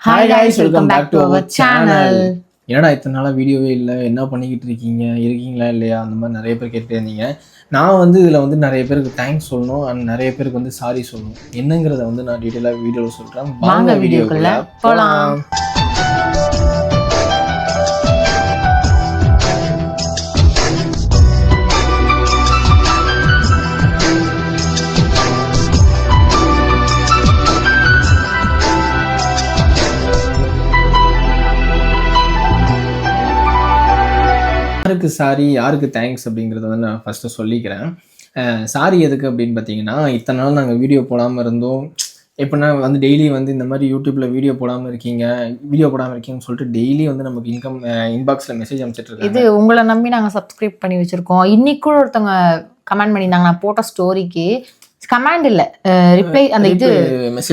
Hi guys welcome back to our channel என்னடா இத்தனை நாளாக வீடியோவே இல்லை? என்ன பண்ணிக்கிட்டு இருக்கீங்க? இருக்கீங்களா இல்லையா? அந்த மாதிரி நிறைய பேர் கேட்டுட்டே இருந்தீங்க நான் வந்து இதில் வந்து நிறைய பேருக்கு தேங்க்ஸ் சொல்லணும் அண்ட் நிறைய பேருக்கு வந்து சாரி சொல்லணும். என்னங்கிறத வந்து நான் டீட்டெயிலாக வீடியோவில் சொல்கிறேன் வாங்க வீடியோக்குள்ள போலாம். யாருக்கு சாரி யாருக்கு தேங்க்ஸ் அப்படிங்கிறத வந்து நான் ஃபஸ்ட்டு சொல்லிக்கிறேன். சாரி எதுக்கு அப்படின்னு பார்த்தீங்கன்னா இத்தனை நாள் நாங்கள் வீடியோ போடாமல் இருந்தோம். எப்படின்னா வந்து டெய்லி வந்து இந்த மாதிரி யூடியூப்பில் வீடியோ போடாமல் இருக்கீங்க வீடியோ போடாமல் இருக்கீங்கன்னு சொல்லிட்டு டெய்லி வந்து நமக்கு இன்கம் இன்பாக்ஸில் மெசேஜ் அனுப்பிச்சிட்டு இது உங்களை நம்பி நாங்க சப்ஸ்கிரைப் பண்ணி வச்சிருக்கோம். இன்னைக்கு கூட ஒருத்தவங்க கமெண்ட் பண்ணியிருந்தாங்க நான் போட்ட ஸ்டோரிக்கு கமெண்ட் இல்ல. ரிப்ளை அந்த இது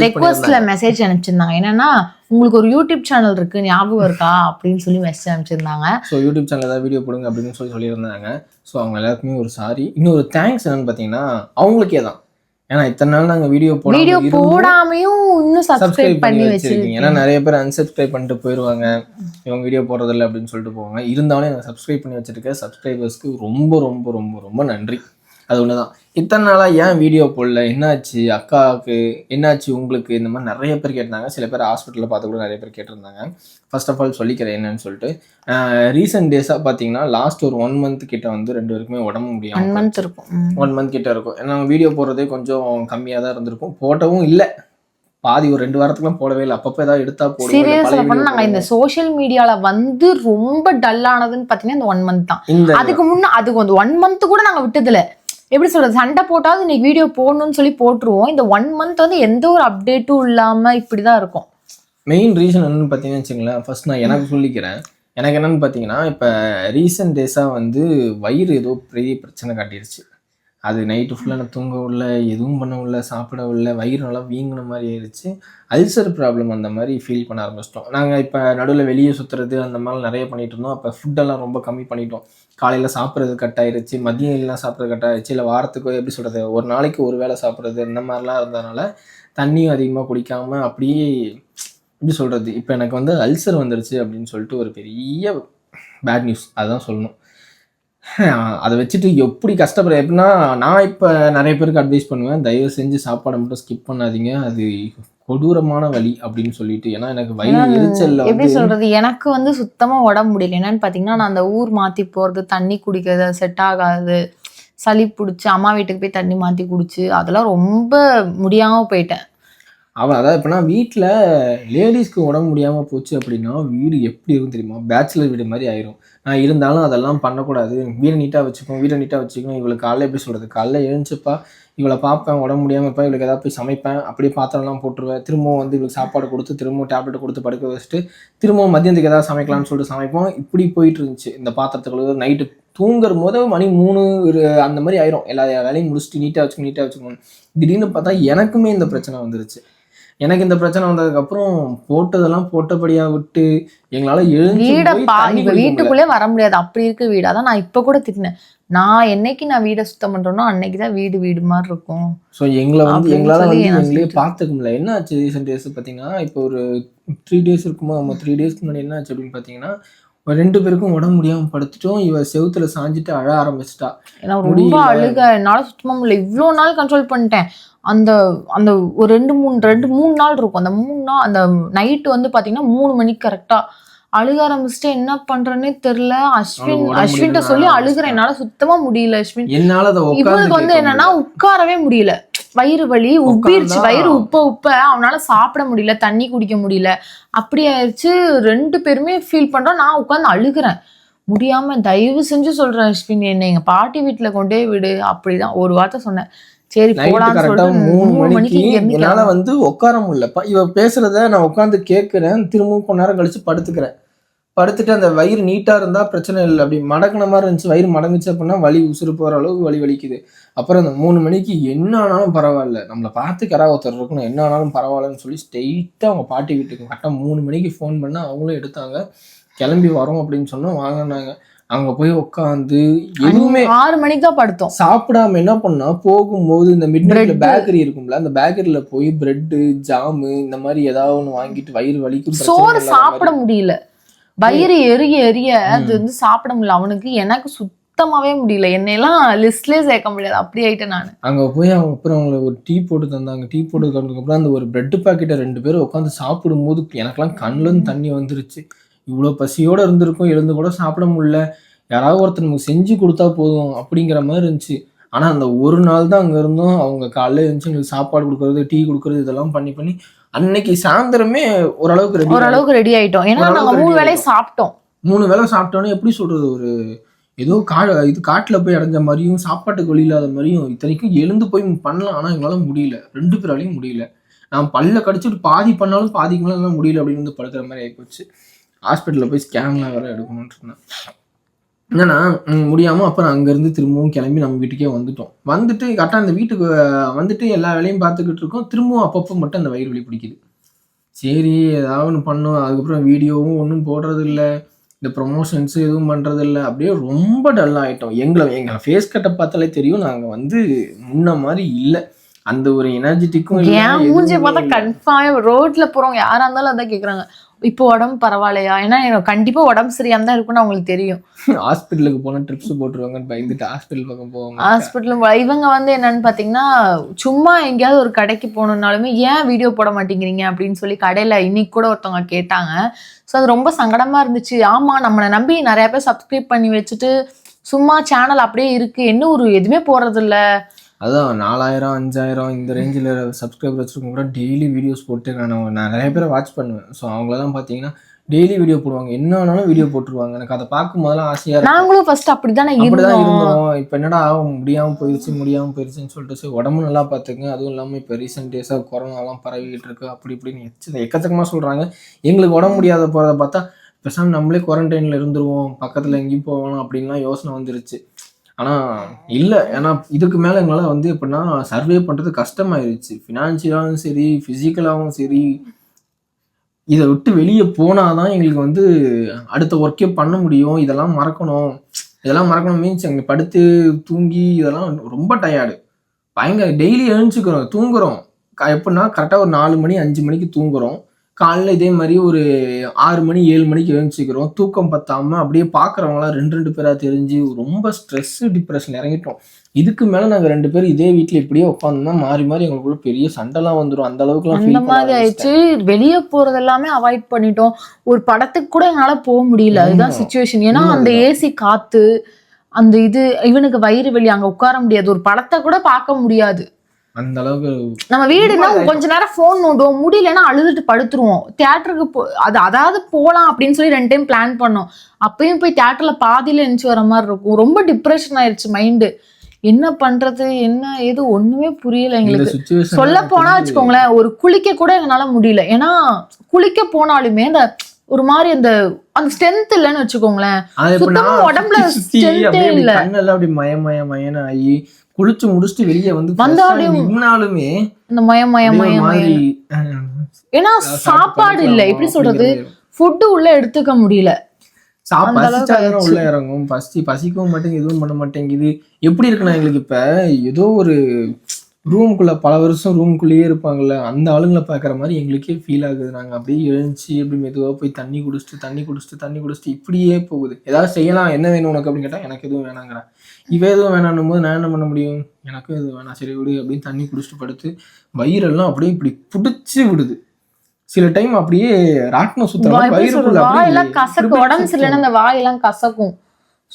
ரெக்வஸ்ட்ல மெசேஜ் அனுப்பிச்சிருந்தாங்க. என்னன்னா உங்களுக்கு ஒரு யூடியூப் சேனல் இருக்கு ஞாபகம் இருக்கா? அப்படின்னு சொல்லி மெசேஜ் அனுப்பிச்சிருந்தாங்க. ஸோ யூடியூப் சேனல் ஏதாவது வீடியோ போடுங்க அப்படின்னு சொல்லி சொல்லியிருந்தாங்க. ஸோ அவங்க எல்லாருக்குமே ஒரு சாரி இன்னொரு தேங்க்ஸ் என்னன்னு பார்த்தீங்கன்னா அவங்களுக்கே தான். ஏன்னா இத்தனை நாள் நாங்கள் வீடியோ வீடியோ போடாமல் போடாமையும் இன்னும் சப்ஸ்கிரைப் பண்ணி வச்சிருக்கீங்க. ஏன்னா நிறைய பேர் unsubscribe பண்ணிட்டு போயிடுவாங்க இவங்க வீடியோ போடுறதில்ல அப்படின்னு சொல்லிட்டு போவாங்க. இருந்தாலும் எனக்கு சப்ஸ்கிரைப் பண்ணி வச்சிருக்க சப்ஸ்கிரைபர்ஸ்க்கு ரொம்ப ரொம்ப ரொம்ப ரொம்ப நன்றி. அது ஒன்று தான் இத்தனை நாளாக ஏன் வீடியோ போடல? என்னாச்சு? அக்காவுக்கு என்னாச்சு? உங்களுக்கு இந்த மாதிரி நிறைய பேர் கேட்டாங்க சில பேர் ஹாஸ்பிட்டலில் பார்த்து கூட நிறைய பேர் கேட்டிருந்தாங்க. ஃபர்ஸ்ட் ஆஃப் ஆல் சொல்லிக்கிறேன் என்னன்னு சொல்லிட்டு ரீசெண்ட் டேஸாக பார்த்தீங்கன்னா லாஸ்ட் ஒரு ஒன் மந்த் கிட்ட வந்து ரெண்டு பேருக்குமே உடம்பு ஒன் முடியாமல் மந்த் இருக்கும். ஒன் மந்த் கிட்ட இருக்கும். ஏன்னா வீடியோ போடுறதே கொஞ்சம் கம்மியாக தான் இருந்திருக்கும். போட்டவும் இல்லை. பாதி ஒரு ரெண்டு வாரத்துக்குலாம் போடவே இல்லை. அப்பப்போ ஏதாவது எடுத்தா போடுவோம். சீரியஸ் இந்த. சோஷியல் மீடியால வந்து ரொம்ப டல் ஆனதுன்னு பாத்தீங்கன்னா இந்த ஒன் மந்த் தான். அதுக்கு முன்ன அதுக்கு வந்து ஒன் மந்த் கூட நாங்க விட்டதில்ல. எப்படி சொல்றது சண்டை போட்டாவது இன்னைக்கு வீடியோ போடணும்னு சொல்லி போட்டுருவோம். இந்த ஒன் மந்த் வந்து எந்த ஒரு அப்டேட்டும் இல்லாம இப்படிதான் இருக்கும். மெயின் ரீசன் என்னன்னு பார்த்தீங்கன்னு வச்சுங்களேன் ஃபர்ஸ்ட் நான் எனக்கு சொல்லிக்கிறேன். எனக்கு என்னன்னு பார்த்தீங்கன்னா இப்போ ரீசெண்ட் டேஸாக வந்து வயிறு ஏதோ பெரிய பிரச்சனை காட்டிருச்சு. அது நைட்டு ஃபுல்லாக நான் தூங்க உள்ள எதுவும் பண்ண உள்ள சாப்பிட உள்ள வயிறு நல்லா வீங்கின மாதிரி ஆயிடுச்சு. அல்சர் ப்ராப்ளம் அந்த மாதிரி ஃபீல் பண்ண ஆரம்பிச்சிட்டோம். நாங்கள் இப்போ நடுவில் வெளியே சுற்றுறது அந்த மாதிரிலாம் நிறைய பண்ணிகிட்டு இருந்தோம். அப்போ ஃபுட்டெல்லாம் ரொம்ப கம்மி பண்ணிட்டோம். காலையில் சாப்பிட்றது கட் ஆயிடுச்சு மதியம் எல்லாம் சாப்பிட்றது கட் ஆயிடுச்சு இல்லை வாரத்துக்கு எப்படி சொல்கிறது ஒரு நாளைக்கு ஒரு வேளை சாப்பிட்றது இந்த மாதிரிலாம் இருந்ததுனால தண்ணியும் அதிகமாக குடிக்காமல் அப்படியே எப்படி சொல்கிறது இப்போ எனக்கு வந்து அல்சர் வந்துருச்சு அப்படின்னு சொல்லிட்டு ஒரு பெரிய பேட் நியூஸ் அதுதான் சொல்லணும். அதை வச்சுட்டு எப்படி கஷ்டப்படுற எப்படின்னா நான் இப்போ நிறைய பேருக்கு அட்வைஸ் பண்ணுவேன். தயவு செஞ்சு சாப்பாடை மட்டும் ஸ்கிப் பண்ணாதீங்க. அது கொடூரமான வலி அப்படின்னு சொல்லிட்டு. ஏன்னா எனக்கு வயிறு எரிச்சல்ல எப்படி சொல்றது? எனக்கு வந்து சுத்தமா உடம்பு முடியல. என்னன்னு பாத்தீங்கன்னா நான் அந்த ஊர் மாத்தி போறது தண்ணி குடிக்கிறது செட் ஆகாது. சளி பிடிச்சி அம்மா வீட்டுக்கு போய் தண்ணி மாத்தி குடிச்சு அதெல்லாம் ரொம்ப முடியாம போயிட்டேன். அவன் அதாவது இப்போனா வீட்டில் லேடிஸ்க்கு உடம்பு முடியாமல் போச்சு அப்படின்னா வீடு எப்படி இருக்கும் தெரியுமா? பேச்சுலர் வீடு மாதிரி ஆயிரும். இருந்தாலும் அதெல்லாம் பண்ணக்கூடாது. வீடை நீட்டாக வச்சுக்கணும் வீடை நீட்டாக வச்சுக்கணும். இவளுக்கு காலைல எப்படி சொல்கிறது காலைல எழுந்துச்சுப்பா. இவளை பார்ப்பேன் உடம்பு முடியாமல் இப்போ இவளுக்கு ஏதாவது போய் சமைப்பேன். அப்படியே பாத்திரம்லாம் போட்டுருவேன். திரும்பவும் வந்து இவளுக்கு சாப்பாடு கொடுத்து திரும்பவும் டேப்லெட் கொடுத்து படுக்க வச்சுட்டு திரும்பவும் மதியத்துக்கு ஏதாவது சமைக்கலாம்னு சொல்லிட்டு சமைப்போம். இப்படி போயிட்டு இருந்துச்சு. இந்த பாத்திரத்துக்குள்ள நைட்டு தூங்குற போது மணி மூணு ஒரு- அந்த மாதிரி ஆயிரும். எல்லா வேலையும் முடிச்சுட்டு நீட்டாக வச்சுக்கணும் நீட்டாக வச்சுக்கணும். திடீர்னு பார்த்தா எனக்குமே இந்த பிரச்சனை வந்துருச்சு. எனக்கு இந்த பிரச்சனை வந்ததுக்கப்புறம் போட்டதெல்லாம் போட்டபடியா விட்டு எங்களால இப்ப. வீட்டுக்குள்ளே வர முடியாது. அப்படி இருக்கு வீடு அதான் நான் இப்ப கூட திட்டினேன். நான் என்னைக்கு நான் வீடை சுத்தம் பண்றேனோ அன்னைக்கு தான் வீடு வீடு மாதிரி இருக்கும். ஸோ எங்களை வந்து எங்களால் வந்து எங்களே. பார்த்துக்க முடியல என்ன ஆச்சு ரீசெண்ட் டேஸ் பார்த்தீங்கன்னா இப்போ ஒரு த்ரீ டேஸ் இருக்குமோ? நம்ம த்ரீ டேஸ்க்கு முன்னாடி என்ன ஆச்சு அப்படின்னு பார்த்தீங்கன்னா ஒரு ரெண்டு பேருக்கும் உடம்பு முடியாமல் படுத்துட்டோம். இவ செவுத்துல சாஞ்சிட்டு அழ ஆரம்பிச்சிட்டா. ஏன்னா ரொம்ப. அழுக. என்னால சுத்தமா முடியல. இவ்வளோ நாள் கண்ட்ரோல் பண்ணிட்டேன். அந்த அந்த ஒரு ரெண்டு மூணு ரெண்டு மூணு நாள் இருக்கும். அந்த மூணு நாள் அந்த நைட்டு வந்து பாத்தீங்கன்னா மூணு மணிக்கு கரெக்டா அழுக ஆரம்பிச்சுட்டு என்ன பண்றேன்னே தெரியல. அஸ்வின் முடியலன்னு சொல்லி அழ அழுகுறேன் என்னால சுத்தமா முடியல அஸ்வின். இவனுக்கு உட்காந்து வந்து என்னன்னா உட்காரவே முடியல. வயிறு வலி உப்பிருச்சு வயிறு உப்ப உப்ப. அவனால சாப்பிட முடியல தண்ணி குடிக்க முடியல. அப்படி ஆயிடுச்சு. ரெண்டு பேருமே ஃபீல் பண்றோம். நான் உட்கார்ந்து அழுகுறேன். முடியாம தயவு செஞ்சு சொல்றேன் அஸ்வின். என்ன எங்க பாட்டி வீட்டுல கொண்டே விடு. அப்படிதான் ஒரு வார்த்தை சொன்னேன். சரி சொல்லிட்டு மூணு மூணு மணிக்கு என்னால. வந்து உட்கார முடியலப்பா இவ பேசுறத நான் உட்காந்து கேட்கிறேன் திரும்பவும் கொஞ்ச நேரம் கழிச்சு படுத்துக்கிறேன். படுத்துட்டு அந்த வயிறு நீட்டா இருந்தா பிரச்சனை இல்லை. அப்படி மடக்குன மாதிரி இருந்துச்சு. வயிறு மடங்குச்சு அப்படின்னா வலி உசுறு போற அளவுக்கு வலி வலிக்குது. அப்புறம் அந்த மூணு மணிக்கு என்ன ஆனாலும் பரவாயில்ல. நம்மளை பார்த்து கரா ஒருத்தர் இருக்கணும். என்ன ஆனாலும் பரவாயில்லன்னு சொல்லி ஸ்ட்ரெயிட்டாக அவங்க பாட்டி வீட்டுக்கு கரெக்டாக மூணு மணிக்கு ஃபோன் பண்ணா அவங்களும் எடுத்தாங்க. கிளம்பி வரோம் அப்படின்னு சொன்னோம். வாங்கினாங்க. அங்க போய் உட்காந்து எதுவுமே ஆறு மணிக்கு தான் படுத்தோம். சாப்பிடாம என்ன பண்ணா போகும்போது இந்த மிட் நைட்ல. பேக்கரி இருக்கும்ல அந்த பேக்கரியில போய் பிரெட் ஜாமு இந்த மாதிரி ஏதாவது ஒண்ணு வாங்கிட்டு வயிறு வலிக்கும் சோறு சாப்பிட. முடியல. வயிறு எரிய எரிய அது வந்து சாப்பிட முடியல. அவனுக்கு எனக்கு சுத்தமாவே முடியல. என்னையெல்லாம் லிஸ்ட்லயே சேர்க்க முடியாது. அப்படி ஆயிட்டேன் நான். அங்க போய் அவங்க அப்புறம் அவங்கள ஒரு டீ போட்டு தந்தாங்க. டீ போட்டு தந்ததுக்கு அப்புறம் அந்த ஒரு பிரெட் பாக்கெட்டை ரெண்டு பேரும் உட்காந்து சாப்பிடும்போது எனக்கெல்லாம் கண்ணுல இருந்து தண்ணி வந்துருச்சு. இவ்வளோ பசியோட இருந்திருக்கும் எழுந்து கூட சாப்பிட முடியல. யாராவது ஒருத்தர் நமக்கு செஞ்சு கொடுத்தா போதும் அப்படிங்கிற மாதிரி இருந்துச்சு. ஆனா அந்த ஒரு நாள் தான் அங்க இருந்தோம். அவங்க காலையில இருந்துச்சு எங்களுக்கு சாப்பாடு கொடுக்கறது டீ கொடுக்கறது இதெல்லாம் பண்ணி பண்ணி அன்னைக்கு சாயந்தரமே ஓரளவுக்கு ரெடி ஓரளவுக்கு ரெடி ஆயிட்டோம். ஏன்னா மூணு வேலையை. சாப்பிட்டோம். மூணு வேளை சாப்பிட்டோன்னே எப்படி சொல்றது? ஒரு ஏதோ கா இது காட்டுல போய் அடைஞ்ச மாதிரியும் சாப்பாட்டுக்கு வழி இல்லாத மாதிரியும் இத்தனைக்கும் எழுந்து போய் பண்ணலாம். ஆனா எங்களால முடியல. ரெண்டு பேராலையும் முடியல. நான் பல்ல கடிச்சிட்டு பாதி பண்ணாலும் பாதிக்கு மேல முடியல அப்படின்னு வந்து படுக்கிற மாதிரி ஆயிப்போச்சு. ஹாஸ்பிட்டல்ல போய் ஸ்கேன்லாம் வேற எடுக்கணும்னு இருந்தேன் என்னன்னா ம், முடியாம அப்புறம் அங்கேருந்து திரும்பவும் கிளம்பி நம்ம வீட்டுக்கே வந்துட்டோம். வந்துட்டு கரெக்டாக அந்த வீட்டுக்கு வந்துட்டு எல்லா வேலையும் பார்த்துக்கிட்டு இருக்கோம். திரும்பவும் அப்பப்போ மட்டும் அந்த வயிறு வலி பிடிக்குது. சரி ஏதாவது ஒன்று பண்ணோம். அதுக்கப்புறம் வீடியோவும் ஒன்றும் போடுறது இல்ல இந்த ப்ரொமோஷன்ஸ் எதுவும் பண்றது இல்ல அப்படியே ரொம்ப டல் ஆயிட்டோம். எங்களை எங்களை ஃபேஸ் கட்டை பார்த்தாலே தெரியும். நாங்கள் வந்து முன்ன மாதிரி இல்லை. அந்த ஒரு எனர்ஜெட்டிக்கும் ஏன் மூஞ்சிய பார்த்தா கன்ஃபார்ம் ரோட்ல போறவங்க யாரா இருந்தாலும் அதான் கேக்குறாங்க. இப்போ உடம்பு பரவாயில்லையா? ஏன்னா கண்டிப்பா உடம்பு சரியாம தான் இருக்கும்னு அவங்களுக்கு தெரியும். ஹாஸ்பிட்டலுக்கு போனால் ட்ரிப்ஸ் போட்டுருவாங்கன்னு பயந்துட்டு ஹாஸ்பிட்டல் பக்கம் போவாங்க. ஹாஸ்பிட்டல் இவங்க வந்து என்னன்னு பாத்தீங்கன்னா சும்மா எங்கேயாவது ஒரு கடைக்கு போகணுன்னாலுமே ஏன் வீடியோ போட மாட்டேங்கிறீங்க? அப்படின்னு சொல்லி கடையில இன்னைக்கு கூட ஒருத்தவங்க கேட்டாங்க. ஸோ அது ரொம்ப சங்கடமா இருந்துச்சு. ஆமா நம்மளை நம்பி நிறைய பேர் சப்ஸ்கிரைப் பண்ணி வச்சுட்டு சும்மா சேனல் அப்படியே இருக்கு. என்ன ஒரு எதுவுமே போடுறது இல்ல அதான் நாலாயிரம் அஞ்சாயிரம் இந்த ரேஞ்சில் சப்ஸ்கிரைபர் வச்சுருக்கவங்க கூட டெய்லி வீடியோஸ் போட்டு நான் நான் நிறைய பேரை வாட்ச் பண்ணுவேன். ஸோ அவங்களெல்லாம் பார்த்தீங்கன்னா டெய்லி வீடியோ போடுவாங்க. என்ன வேணாலும் வீடியோ போட்டுருவாங்க. எனக்கு அதை பார்க்கும் போதெல்லாம் ஆசையாக இருக்கும் நாங்களும் ஃபர்ஸ்ட் அப்படிதானே அப்படிதான் இருந்தோம். இருந்தோம். இப்போ என்னடா முடியாமல் போயிடுச்சு முடியாமல் போயிடுச்சுன்னு சொல்லிட்டு சரி உடம்பு நல்லா பார்த்துங்க அதுவும் இல்லாமல் இப்போ ரீசெண்ட் டேஸாக கொரோனாலாம் பரவிக்கிட்டு இருக்கு. அப்படி இப்படின்னு எச்ச எக்கச்சக்கமாக சொல்கிறாங்க எங்களுக்கு உடம்பு முடியாத போகிறத பார்த்தா பேசாம நம்மளே குவாரண்டைனில் இருந்துருவோம். பக்கத்தில் எங்கேயும் போகலாம் அப்படின்லாம் யோசனை வந்துருச்சு. ஆனால் இல்லை. ஏன்னா இதுக்கு மேலே எங்களால் வந்து எப்படின்னா சர்வே பண்ணுறது கஷ்டமாயிருச்சு. ஃபினான்ஷியலாகவும் சரி ஃபிசிக்கலாகவும் சரி. இதை விட்டு வெளியே போனாதான் எங்களுக்கு வந்து அடுத்த ஒர்க்கே பண்ண முடியும். இதெல்லாம் மறக்கணும். இதெல்லாம் மறக்கணும் மீன்ஸ் அங்கே படுத்து தூங்கி இதெல்லாம் ரொம்ப டயர்டு பயங்கர டெய்லி எழுந்துக்கிறோம் தூங்குறோம். எப்படின்னா கரெக்டாக ஒரு நாலு மணி அஞ்சு மணிக்கு தூங்குறோம். காலைல இதே மாதிரி ஒரு ஆறு மணி ஏழு மணிக்கு எழுந்துச்சிக்கிறோம் தூக்கம் பத்தாம அப்படியே பார்க்குறவங்களாம் ரெண்டு ரெண்டு பேராக தெரிஞ்சு ரொம்ப ஸ்ட்ரெஸ் டிப்ரெஷன் இறங்கிட்டோம். இதுக்கு மேலே நாங்கள் ரெண்டு பேரும் இதே வீட்டில் இப்படியே உட்காந்தோம்னா மாறி மாறி எங்களுக்குள்ள பெரிய சண்டைலாம் வந்துடும் அந்த அளவுக்குலாம் அந்த மாதிரி ஆயிடுச்சு. வெளியே போறது எல்லாமே அவாய்ட் பண்ணிட்டோம். ஒரு படத்துக்கு கூட என்னால போக முடியல. அதுதான். சுச்சுவேஷன் ஏன்னா அந்த ஏசி காத்து அந்த இது இவனுக்கு வயிறு வலி அங்க உட்கார முடியாது. ஒரு படத்தை கூட பார்க்க முடியாது. அந்த அளவுக்கு நம்ம வீடுனா கொஞ்ச நேரம் ஃபோன் நோண்டுவோம். முடியலன்னா அழுதுட்டு படுத்துருவோம். தியேட்டருக்கு போ அது அதாவது போலாம் அப்படின்னு சொல்லி ரெண்டு டைம் பிளான் பண்ணோம். அப்பயும் போய் தியேட்டர்ல பாதியில எழுந்துச்சு வர மாதிரி இருக்கும். ரொம்ப டிப்ரெஷன் ஆயிடுச்சு மைண்டு என்ன பண்றது? என்ன ஏது? ஒண்ணுமே புரியல எங்களுக்கு. சொல்ல போனா வச்சுக்கோங்களேன் ஒரு குளிக்க கூட எங்களால முடியல. ஏன்னா குளிக்க போனாலுமே அந்த ஒரு மாதிரி அந்த அந்த ஸ்ட்ரென்த் இல்லைன்னு வச்சுக்கோங்களேன். சுத்தமா உடம்புல அப்படி இல்ல. கண்ணெல்லாம் அப்படி மய மய மயன்னு ஆகி குளிச்சு முடிச்சுட்டு வெளியே வந்து நின்னாலுமே இந்த மயம் மயம் ஏன்னா சாப்பாடு இல்ல எப்படி சொல்றது. ஃபுட்டு உள்ள எடுத்துக்க முடியல. சாப் அந்த அளவுக்கு பசிச்சாதானே ஆயிடுச்சு. உள்ள இறங்கும். பசி பசிக்கவும் மாட்டேங்குது எதுவும் பண்ண மாட்டேங்குது. எப்படி இருக்குன்னா எங்களுக்கு இப்ப? ஏதோ ஒரு ரூமுக்குள்ள பல வருஷம் ரூமுக்குள்ளேயே இருப்பாங்கல்ல அந்த ஆளுங்களை பார்க்குற மாதிரி எங்களுக்கே ஃபீல் ஆகுது. நாங்க அப்படியே எழுந்துச்சு அப்படி மெதுவா போய் தண்ணி குடிச்சிட்டு தண்ணி குடிச்சிட்டு தண்ணி குடிச்சிட்டு இப்படியே போகுது. ஏதாவது செய்யலாம் என்ன வேணும் உனக்கு அப்படின்னு கேட்டா எனக்கு எதுவும் வேணாங்கிறேன் இவ எதுவும் வேணான்னும் போது நான் என்ன பண்ண முடியும்? எனக்கும் எதுவும் வேணாம். சரி விடு அப்படின்னு தண்ணி குடிச்சிட்டு படுத்து வயிறெல்லாம் அப்படியே இப்படி பிடிச்சி விடுது. சில டைம் அப்படியே ராட்டினம் சுத்துற வா- மாதிரி எப்படி சொல்றது? வயிறுக்குள்ள வாயெல்லாம் அப்படியே கசக்கு இப்படி உடம்பு சுத்தும். சரியில்லைன்னா அந்த வாயெல்லாம் கசக்கும்.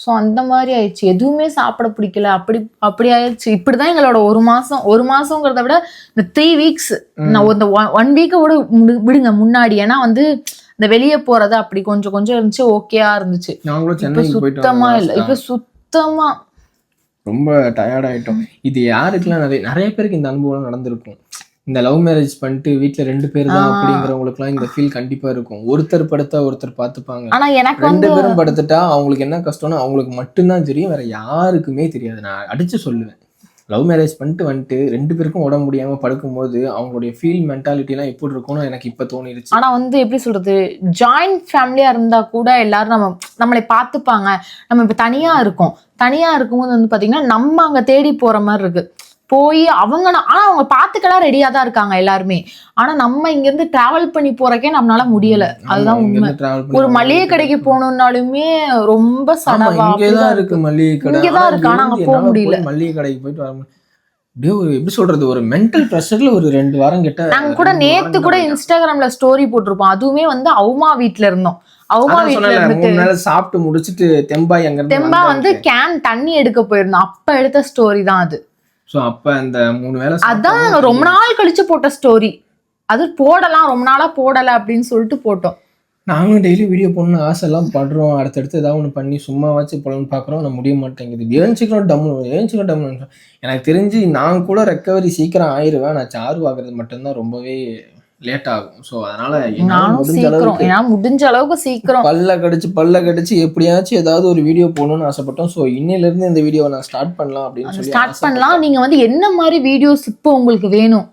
ஸோ அந்த மாதிரி ஆயிடுச்சு. எதுவுமே சாப்பிட பிடிக்கல. அப்படி அப்படி ஆயிடுச்சு. இப்படிதான் எங்களோட ஒரு மாசம் ஒரு மாசங்கிறத விட இந்த த்ரீ வீக்ஸ் நான் இந்த ஒன் வீக்கை விட விடுங்க முன்னாடி. ஏன்னா வந்து இந்த வெளியே போறது அப்படி கொஞ்சம் கொஞ்சம் இருந்துச்சு. ஓகேயா இருந்துச்சு. சுத்தமா இல்ல. இப்ப சுத்தமா ரொம்ப டயர்ட் ஆயிட்டோம். இது யாருக்கெல்லாம் நிறைய நிறைய பேருக்கு இந்த அனுபவம் நடந்திருக்கும். இந்த லவ் மேரேஜ் பண்ணிட்டு வீட்ல ரெண்டு பேர் தான். அப்படிங்கிறவங்களுக்குலாம் இந்த ஃபீல் கண்டிப்பா இருக்கும். ஒருத்தர் படுத்தா ஒருத்தர் பார்த்துப்பாங்க. ஆனா எனக்கு ரெண்டு பேரும் படுத்துட்டா அவங்களுக்கு என்ன கஷ்டம்னு அவங்களுக்கு மட்டும்தான் தெரியும். வேற யாருக்குமே தெரியாது. நான் அடிச்சு சொல்லுவேன். லவ் மேரேஜ் பண்ணிட்டு வந்துட்டு ரெண்டு பேருக்கும் உடம்பு முடியாமல் படுக்கும்போது அவங்களுடைய ஃபீல் மென்டாலிட்டிலாம் எப்படி இருக்கும்னு எனக்கு இப்போ தோணிடுச்சு ஆனால் வந்து எப்படி சொல்கிறது ஜாயிண்ட் ஃபேமிலியாக இருந்தால் கூட எல்லாரும் நம்ம நம்மளை பார்த்துப்பாங்க. நம்ம இப்போ தனியாக இருக்கோம். தனியாக இருக்கும்போது வந்து பார்த்திங்கன்னா நம்ம அங்கே தேடி போகிற மாதிரி இருக்குது போய் அவங்க ஆனா அவங்க பாத்துக்கலாம் ரெடியா தான் இருக்காங்க எல்லாருமே. ஆனா நம்ம இங்க இருந்து டிராவல் பண்ணி போறக்கே நம்மளால முடியல. அதுதான் உண்மை. ஒரு மளிகை கடைக்கு போகணும்னாலுமே ரொம்ப சடவா இருக்கு. மளிகை கடை. இங்கதான் ஆனா இருக்கு, ஆனா அங்க போக முடியல. மளிகை கடைக்கு போயிட்டு வர ஒரு எப்படி சொல்றது? ஒரு மென்டல் ப்ரெஷர்ல ஒரு ரெண்டு வாரம் கிட்ட நாங்க கூட நேத்து கூட இன்ஸ்டாகிராம்ல ஸ்டோரி போட்டிருப்போம். அதுவுமே வந்து அவுமா வீட்ல இருந்தோம். அவுமா வீட்ல இருந்துட்டு சாப்பிட்டு முடிச்சிட்டு அங்க இருந்து தெம்பா வந்து கேன் தண்ணி எடுக்க போயிருந்தோம். அப்ப எடுத்த ஸ்டோரி தான் அது. சோ அப்ப அந்த மூணு வேளை அதான் ரொம்ப நாள் கழிச்சு போட்ட ஸ்டோரி அது போடலாம் ரொம்ப நாளா போடல அப்படின்னு சொல்லிட்டு போட்டோம். நாங்களும் டெய்லி வீடியோ போடணும்னு ஆசை எல்லாம் படுறோம். அடுத்தடுத்து ஏதாவது ஒன்று பண்ணி சும்மாவாச்சும் போலன்னு பார்க்குறோம். நான் முடிய மாட்டேங்குது. ஏஞ்சிக்கிறோம் டம்மு ஏஞ்சிக்கிறோம் டம்மு எனக்கு தெரிஞ்சு நான் கூட ரெக்கவரி சீக்கிரம் ஆயிருவேன். நான் சார்ஜ் ஆகுறது மட்டும்தான் ரொம்பவே லேட் ஆகும் ஸோ அதனால நானும் முடிஞ்ச சீக்கிரம். ஏன்னா முடிஞ்ச அளவுக்கு சீக்கிரம். பல்ல கடிச்சு பல்ல கடிச்சு எப்படியாச்சும் ஏதாவது ஒரு வீடியோ போடணும்னு ஆசைப்பட்டோம். ஸோ இன்னையில இருந்து இந்த வீடியோவை நான் ஸ்டார்ட் பண்ணலாம் அப்படின்னு சொல்லி ஸ்டார்ட். பண்ணலாம். நீங்க வந்து என்ன மாதிரி வீடியோஸ் இப்போ உங்களுக்கு வேணும்?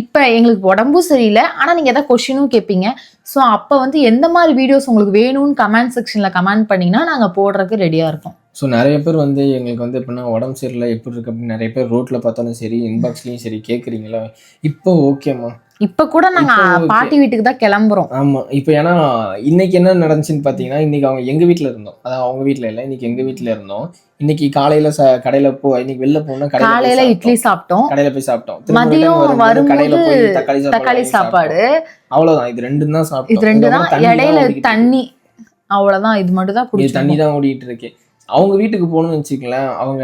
இப்ப எங்களுக்கு உடம்பும் சரியில்லை. ஆனா நீங்க ஏதாவது கொஸ்டினும் கேட்பீங்க ஸோ அப்ப வந்து எந்த மாதிரி வீடியோஸ் உங்களுக்கு வேணும்னு கமெண்ட் செக்ஷன்ல கமெண்ட் பண்ணீங்கன்னா நாங்க போடுறதுக்கு ரெடியா இருக்கோம். ஸோ நிறைய பேர் வந்து எங்களுக்கு வந்து எப்படின்னா உடம்பு சரியில்லை எப்படி இருக்கு அப்படின்னு நிறைய பேர் ரோட்ல பார்த்தாலும் சரி இன்பாக்ஸ்லயும் சரி கேட்குறீங்களா இப்போ ஓகேம்மா இப்ப கூட நாங்க. பாட்டி வீட்டுக்கு தான் கிளம்புறோம். ஆமா இப்போ ஏன்னா இன்னைக்கு என்ன நடந்துச்சுன்னு பார்த்தீங்கன்னா இன்னைக்கு அவங்க எங்க வீட்ல இருந்தோம். அதான் அவங்க வீட்ல இல்லை இன்னைக்கு எங்க வீட்ல இருந்தோம். இன்னைக்கு காலையில கடையில போ இன்னைக்கு வெளில போனா காலையில. இட்லி சாப்பிட்டோம். கடையில போய் சாப்பிட்டோம். மதியம் வரும்போது கடையில வரும்போது போய் தக்காளி சாப்பாடு. அவ்வளவுதான் இது ரெண்டும் தான் சாப்பிட்டோம். இது ரெண்டு தான் இடையில. தண்ணி. அவ்வளவுதான் இது மட்டும் தான் தண்ணி தான் ஓடிட்டு இருக்கு. அவங்க வீட்டுக்கு போகணும்னு வச்சுக்கலாம் அவங்க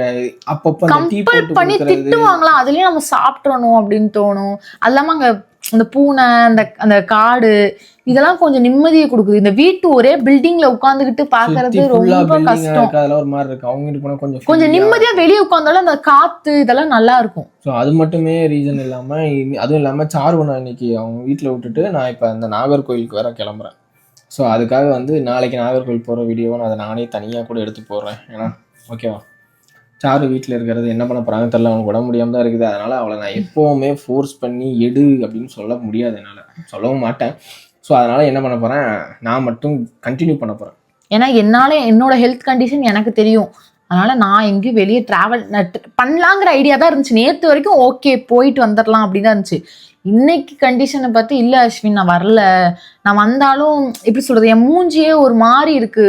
அப்பப்போ கம்பல் பண்ணி திட்டுவாங்களா? அதுலயும் நம்ம சாப்பிட்றணும் அப்படின்னு தோணும். அது இல்லாம அங்க அந்த பூனை அந்த அந்த காடு இதெல்லாம் கொஞ்சம் நிம்மதியை கொடுக்குது. இந்த வீட்டு ஒரே பில்டிங்ல உட்காந்துக்கிட்டு பாக்குறது ரொம்ப கஷ்டம். அதெல்லாம் ஒரு மாதிரி இருக்கு. அவங்க வீட்டுக்கு போனா கொஞ்சம் கொஞ்சம் நிம்மதியா வெளியே உட்காந்தாலும் அந்த காத்து இதெல்லாம் நல்லா இருக்கும். ஸோ அது மட்டுமே ரீசன் இல்லாம அதுவும் இல்லாம சார்வனை இன்னைக்கு அவங்க வீட்டில் விட்டுட்டு நான் இப்போ அந்த நாகர்கோயிலுக்கு வேற கிளம்புறேன். ஸோ அதுக்காக வந்து நாளைக்கு நாகர்கோவில் போகிற வீடியோவை நான் அதை நானே தனியாக கூட எடுத்து போடுறேன். ஏன்னா ஓகேவா சாரு வீட்டில் இருக்கிறது என்ன பண்ண போகிறாங்க தெரில அவனுக்கு உடம்பு முடியாமல் தான் இருக்குது. அதனால் அவளை நான் எப்போவுமே ஃபோர்ஸ் பண்ணி எடு அப்படின்னு சொல்ல முடியாது என்னால். சொல்லவும் மாட்டேன். ஸோ அதனால் என்ன பண்ண போகிறேன் நான் மட்டும் கண்டினியூ பண்ண போகிறேன் ஏன்னா என்னால் என்னோட ஹெல்த் கண்டிஷன் எனக்கு தெரியும். அதனால நான் எங்கேயும் வெளியே டிராவல் பண்ணலாங்கிற ஐடியா தான் இருந்துச்சு. நேத்து வரைக்கும் ஓகே போயிட்டு வந்துடலாம் அப்படின்னு தான் இருந்துச்சு. இன்னைக்கு கண்டிஷனை பார்த்து இல்ல அஸ்வின் நான் வரல. நான் வந்தாலும் எப்படி சொல்றது என் மூஞ்சியே ஒரு மாதிரி இருக்கு.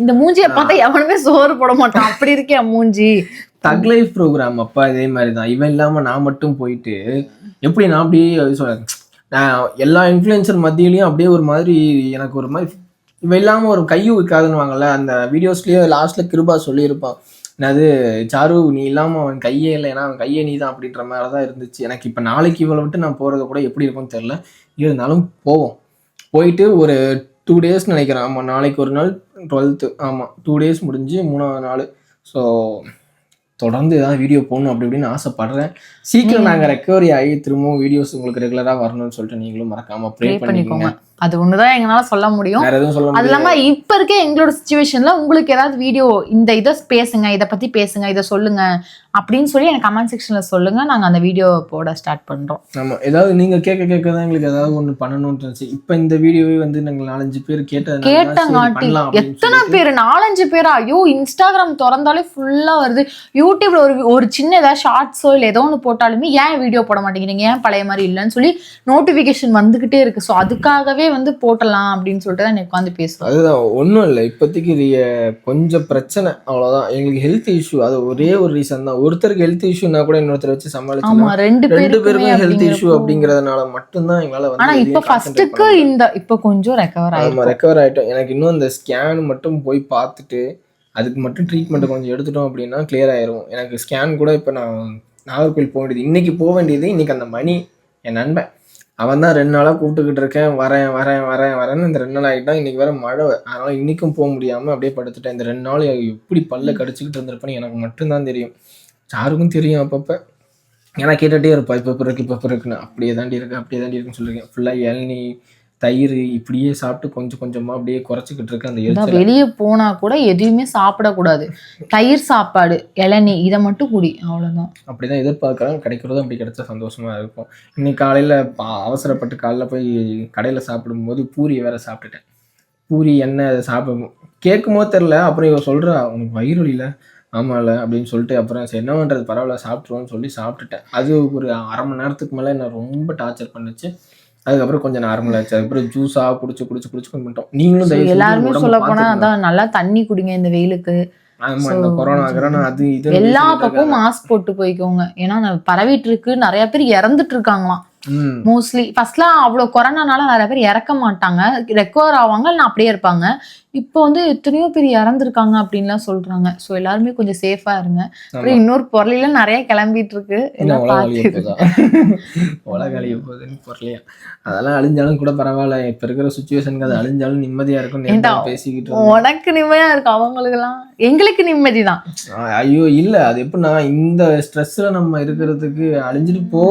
இந்த மூஞ்சியை பார்த்தா எவனுமே சோறு போட மாட்டான். அப்படி இருக்கு என் மூஞ்சி. தக் லைஃப் ப்ரோக்ராம் அப்பா இதே மாதிரி தான் இவன் இல்லாமல் நான் மட்டும் போயிட்டு எப்படி நான் அப்படியே சொல்ல நான் எல்லா இன்ஃப்ளூயன்சர் மத்தியிலையும் அப்படியே ஒரு மாதிரி எனக்கு ஒரு மாதிரி இவன் இல்லாமல் ஒரு கையும் வைக்காதுன்னு வாங்கல அந்த வீடியோஸ்லேயே லாஸ்ட்டில் கிருபா சொல்லியிருப்பான். என்னது சாரு நீ இல்லாமல் அவன் கையே இல்லை ஏன்னா அவன் கையே நீ தான் அப்படின்ற மாதிரி தான் இருந்துச்சு. எனக்கு இப்போ நாளைக்கு இவளை விட்டு நான் போகிறது கூட எப்படி இருக்கும்னு தெரில இருந்தாலும் போவோம். போயிட்டு ஒரு டூ டேஸ் நினைக்கிறேன். ஆமாம் நாளைக்கு ஒரு நாள் டுவெல்த்து ஆமாம் டூ டேஸ் முடிஞ்சு மூணாவது நாள். ஸோ தொடர்ந்து ஏதாவது வீடியோ போடணும் அப்படி இப்படின்னு ஆசைப்படுறேன். சீக்கிரம். நாங்கள் ரெக்கவரி ஆகி திரும்பவும் வீடியோஸ் உங்களுக்கு ரெகுலராக வரணும்னு சொல்லிட்டு நீங்களும் மறக்காம ப்ரே பண்ணிக்கோங்க. அது ஒண்ணுதான் எங்களால சொல்ல முடியும். அது இல்லாம இப்ப இருக்க எங்களோட சுச்சுவேஷன்ல உங்களுக்கு ஏதாவது வீடியோ இந்த இதை பேசுங்க இதை பத்தி பேசுங்க இதை சொல்லுங்க அப்படின்னு சொல்லி எனக்கு கமெண்ட் செக்ஷன்ல சொல்லுங்க. நாங்க அந்த வீடியோ போட ஸ்டார்ட் பண்றோம். ஆமா. ஏதாவது நீங்க கேட்க கேட்க தான் எங்களுக்கு ஏதாவது ஒண்ணு பண்ணணும்னு இருந்துச்சு இப்போ இந்த வீடியோவே வந்து நாங்கள் நாலஞ்சு பேர் சரி கேட்டங்காட்டி எத்தனை. பேர்? நாலஞ்சு பேரா? ஐயோ இன்ஸ்டாகிராம் திறந்தாலே ஃபுல்லா வருது. யூடியூப்ல ஒரு ஒரு சின்ன ஏதாவது ஷார்ட்ஸோ இல்லை ஏதோ ஒன்று போட்டாலுமே ஏன் வீடியோ போட மாட்டேங்கிறீங்க? ஏன் பழைய மாதிரி இல்லைன்னு சொல்லி நோட்டிஃபிகேஷன் வந்துகிட்டே இருக்கு. ஸோ அதுக்காகவே வந்து போட்டலாம் அப்படின்னு சொல்லிட்டு தான் உட்காந்து பேசுவோம் அதுதான் ஒன்றும் இல்லை. இப்போதைக்கு இது கொஞ்சம் பிரச்சனை. அவ்வளோதான் எங்களுக்கு ஹெல்த் இஷ்யூ அது ஒரே ஒரு ரீசன் தான். ஒருத்தருக்கு ஹெல்த் இஷ்யூனா கூட இன்னொருத்தர் வச்சு சமாளிச்சு ரெண்டு ரெண்டு பேருக்கும் ஹெல்த் இஷ்யூ அப்படிங்கறதுனால மட்டும்தான் எங்களால வந்து ஆனா எதையும் இப்ப ஃபர்ஸ்ட்டுக்கு. இந்த இப்ப கொஞ்சம் ரெக்கவர் ஆயிருக்கு ரெக்கவர் ஆயிட்டோம். எனக்கு இன்னும் இந்த ஸ்கேன் மட்டும் போய் பார்த்துட்டு அதுக்கு மட்டும் ட்ரீட்மெண்ட் கொஞ்சம் எடுத்துட்டோம் அப்படின்னா கிளியர் ஆயிரும். எனக்கு ஸ்கேன் கூட இப்போ நான் நாகர்கோவில் போக வேண்டியது இன்னைக்கு போக வேண்டியது இன்னைக்கு அந்த மணி என் நண்பன். அவன் தான் ரெண்டு நாளாக கூப்பிட்டுக்கிட்டு இருக்கேன். வரேன் வரேன் வரேன் வரேன்னு இந்த ரெண்டு நாள் ஆகிட்டான் இன்னைக்கு வேற மழை அதனால் இன்றைக்கும் போக முடியாமல் அப்படியே படுத்துட்டேன். இந்த ரெண்டு நாள் எப்படி பல்ல கடிச்சிக்கிட்டு இருந்திருப்பேன்னு எனக்கு மட்டும்தான் தெரியும். யாருக்கும் தெரியும் அப்பப்போ. ஏன்னா கேட்டுகிட்டே இருப்பா இப்போ பிறகு இப்போ பிறகுன்னு. அப்படியே தாண்டி இருக்கு அப்படியே தாண்டி இருக்குன்னு சொல்லியிருக்கேன் ஃபுல்லாக இளநீ தயிர் இப்படியே சாப்பிட்டு கொஞ்சம் கொஞ்சமா அப்படியே குறைச்சிக்கிட்டு இருக்க அந்த எரிச்சல் வெளியே போனா கூட எதுவுமே சாப்பிடக்கூடாது. தயிர் சாப்பாடு இளநீ இதை மட்டும் குடி அவ்வளவுதான். அப்படிதான் எதிர்பார்க்குறேன் கிடைக்கிறதும் அப்படி கிடைச்சா சந்தோஷமா இருக்கும். இன்னைக்கு காலையில அவசரப்பட்டு காலைல போய் கடையில சாப்பிடும்போது பூரி வேற சாப்பிட்டுட்டேன். பூரி என்ன அதை சாப்பிடும் கேட்கும் போது தெரில அப்புறம் இவ சொல்றா உனக்கு வயிறு வலியில? ஆமால அப்படின்னு சொல்லிட்டு அப்புறம் சரி என்ன பண்றது பரவாயில்ல சாப்பிட்ருவோம்னு சொல்லி சாப்பிட்டுட்டேன். அது ஒரு அரை மணி நேரத்துக்கு மேலே என்ன ரொம்ப டார்ச்சர் பண்ணுச்சு. அதுக்கப்புறம் கொஞ்சம் நார்மல் ஆச்சு அதுக்கப்புறம் ஜூஸா குடிச்சு குடிச்சு குடிச்சு பண்ணிட்டோம். நீங்களும் எல்லாருமே சொல்ல போனா. அதான் நல்லா தண்ணி குடிங்க இந்த வெயிலுக்கு. ஆமா இந்த So, கொரோனா கரோனா அது இது எல்லா பக்கமும் மாஸ்க் போட்டு போய்க்கோங்க. ஏன்னா பரவிட்டு இருக்கு நிறைய பேர் இறந்துட்டு இருக்காங்களாம். மோஸ்ட்லி ஃபர்ஸ்ட்லாம் அவ்வளோ கொரோனானால நிறைய பேர் இறக்க மாட்டாங்க. ரெக்கவர் ஆவாங்க இல்லை அப்படியே இருப்பாங்க. இப்போ வந்து எத்தனையோ பேர் இறந்துருக்காங்க அப்படின்லாம் சொல்றாங்க. ஸோ எல்லாருமே கொஞ்சம் சேஃபா இருங்க. அப்புறம் இன்னொரு பொருளையில நிறைய கிளம்பிட்டு இருக்கு. எல்லாம் உலக அழிய போகுதுன்னு பொருளையா அதெல்லாம் அழிஞ்சாலும் கூட பரவாயில்ல. இப்ப இருக்கிற சுச்சுவேஷனுக்கு அது அழிஞ்சாலும் நிம்மதியா இருக்கும் பேசிக்கிட்டு. உனக்கு நிம்மதியா இருக்கு அவங்களுக்கெல்லாம். எங்களுக்கு நிம்மதி தான். ஐயோ இல்ல. அது எப்படின்னா இந்த ஸ்ட்ரெஸ்ல நம்ம இருக்கிறதுக்கு அழிஞ்சிட்டு போ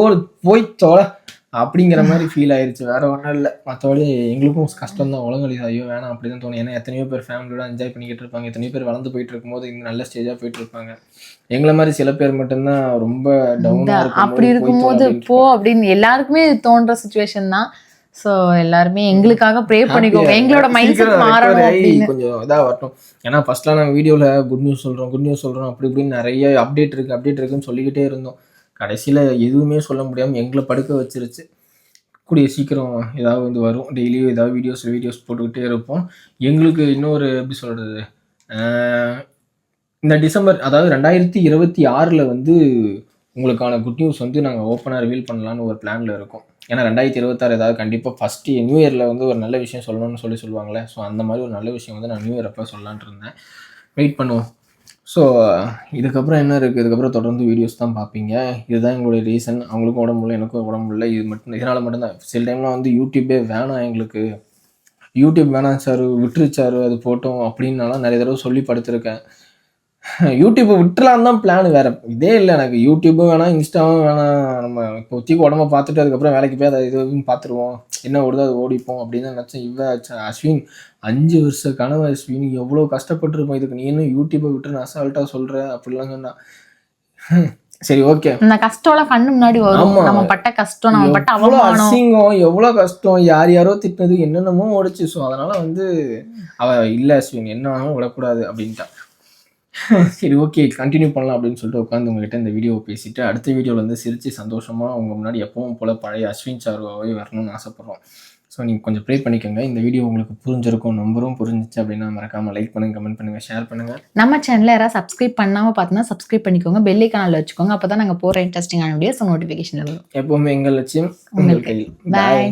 போய் தொலை அப்படிங்கிற மாதிரி ஃபீல் ஆயிருச்சு. வேற ஒன்றும் இல்லை. மற்றபடி எங்களுக்கும் கஷ்டம் தான் உலகம் ஐயோ வேணாம். அப்படிதான் தோணும். ஏன்னா எத்தனையோ பேர் ஃபேமிலியோட என்ஜாய் பண்ணிக்கிட்டு இருப்பாங்க. எத்தனையோ பேர் வளர்ந்து போயிட்டு இருக்கும்போது இந்த நல்ல ஸ்டேஜா போயிட்டு இருப்பாங்க. எங்களை மாதிரி சில பேர் மட்டும்தான் ரொம்ப இந்த டவுனா அப்படி இருக்கும்போது போ அப்படின்னு எல்லாருக்குமே தோன்ற சுச்சுவேஷன் தான். ஸோ எல்லாருமே எங்களுக்காக ப்ரே பண்ணிக்கோங்க. எங்களோட மைண்ட் செட் மாறணும் கொஞ்சம் இதா வரட்டும். ஏன்னா ஃபர்ஸ்ட்லாம் நாங்கள் வீடியோவில் குட் நியூஸ் சொல்கிறோம் குட் நியூஸ் சொல்கிறோம் அப்படி இப்படின்னு நிறைய அப்டேட் இருக்குது அப்டேட் இருக்குன்னு சொல்லிக்கிட்டே இருந்தோம். கடைசியில் எதுவுமே சொல்ல முடியாமல் எங்களை படுக்க வச்சிருச்சு. கூடிய சீக்கிரம் ஏதாவது வந்து வரும். டெய்லியும் ஏதாவது வீடியோஸ் வீடியோஸ் போட்டுக்கிட்டே இருப்போம். எங்களுக்கு இன்னொரு எப்படி சொல்கிறது இந்த டிசம்பர் அதாவது ரெண்டாயிரத்தி இருபத்தி ஆறில் வந்து உங்களுக்கான குட் நியூஸ் வந்து நாங்கள் ஓப்பனாக ரிவீல் பண்ணலான்னு ஒரு பிளானில் இருக்கோம். ஏன்னா ரெண்டாயிரத்தி இருபத்தாறு ஏதாவது கண்டிப்பாக ஃபஸ்ட்டு நியூ இயரில் வந்து ஒரு நல்ல விஷயம் சொல்லணும்னு சொல்லி சொல்லுவாங்களே. ஸோ அந்த மாதிரி ஒரு நல்ல விஷயம் வந்து நான் நியூ இயர் அப்போ சொல்லலான் இருந்தேன். வெயிட் பண்ணுவோம். ஸோ இதுக்கப்புறம் என்ன இருக்குது இதுக்கப்புறம் தொடர்ந்து வீடியோஸ் தான் பார்ப்பீங்க. இதுதான் எங்களுடைய ரீசன் அவங்களுக்கும் உடம்பு இல்லை எனக்கும் உடம்பு இல்லை இது மட்டும் இதனால் மட்டும்தான். சில டைம்லாம் வந்து யூடியூப்பே வேணாம் எங்களுக்கு. யூடியூப் வேணாம் சார் விட்டுருச்சாரு அது போட்டோம் அப்படின்னாலாம் நிறைய தடவை சொல்லி படுத்திருக்கேன். யூடியூப்பை விட்டுலாம் தான் பிளான் வேற. இதே இல்லை எனக்கு யூடியூப்பும் வேணாம் இன்ஸ்டாவும் வேணாம் நம்ம இப்போதைக்கு உடம்ப பார்த்துட்டு அதுக்கப்புறம் வேலைக்கு போய் அதை இது இதுன்னு பார்த்துருவோம். என்ன ஓடுதோ அது ஓடிப்போம் அப்படின்னு நினச்சேன். இவ அஸ்வின் அஞ்சு வருஷ கனவு அஸ்வின் எவ்வளோ கஷ்டப்பட்டிருப்போம். இதுக்கு நீ இன்னும் யூடியூப்பை விட்டு அசால்ட்டாக சொல்கிற அப்படிலாம் சொன்னா. சரி ஓகே இந்த கஷ்டம்லாம் கண்ணு முன்னாடி வரும். நம்ம பட்ட கஷ்டம் நம்ம பட்ட அவமானம். அசிங்கம் எவ்வளோ கஷ்டம். யார் யாரோ திட்டினது என்னென்னமோ ஓடிச்சு. ஸோ அதனால வந்து அவ இல்லை அஸ்வின். என்ன விடக்கூடாது அப்படின்ட்டா சரி ஓகே கண்டினியூ பண்ணலாம் அப்படின்னு சொல்லிட்டு உட்காந்து உங்ககிட்ட இந்த வீடியோவை பேசிட்டு அடுத்த வீடியோவில் வந்து சிரிச்சு சந்தோஷமா உங்க முன்னாடி எப்பவும் போல பழைய அஸ்வின் சாருவாவே வரணும்னு ஆசைப்படுறோம். ஸோ நீங்கள் கொஞ்சம் ப்ரே பண்ணிக்கோங்க. இந்த வீடியோ உங்களுக்கு புரிஞ்சிருக்கும் நம்பரும் புரிஞ்சிச்சு அப்படின்னா மறக்காம லைக் பண்ணுங்க கமெண்ட் பண்ணுங்க ஷேர் பண்ணுங்க. நம்ம சேனல்ல யாராவது சப்ஸ்கிரைப் பண்ணாம பார்த்தீங்கன்னா சப்ஸ்கிரைப் பண்ணிக்கோங்க பெல் ஐக்கானில் வச்சுக்கோங்க. அப்பதான் நாங்க போற இன்ட்ரெஸ்டிங்கான வீடியோஸ் நோட்டிஃபிகேஷன் வரும். எப்பவுமே எங்கள் லட்சியம் உங்கள் உங்கள் கையில். பாய்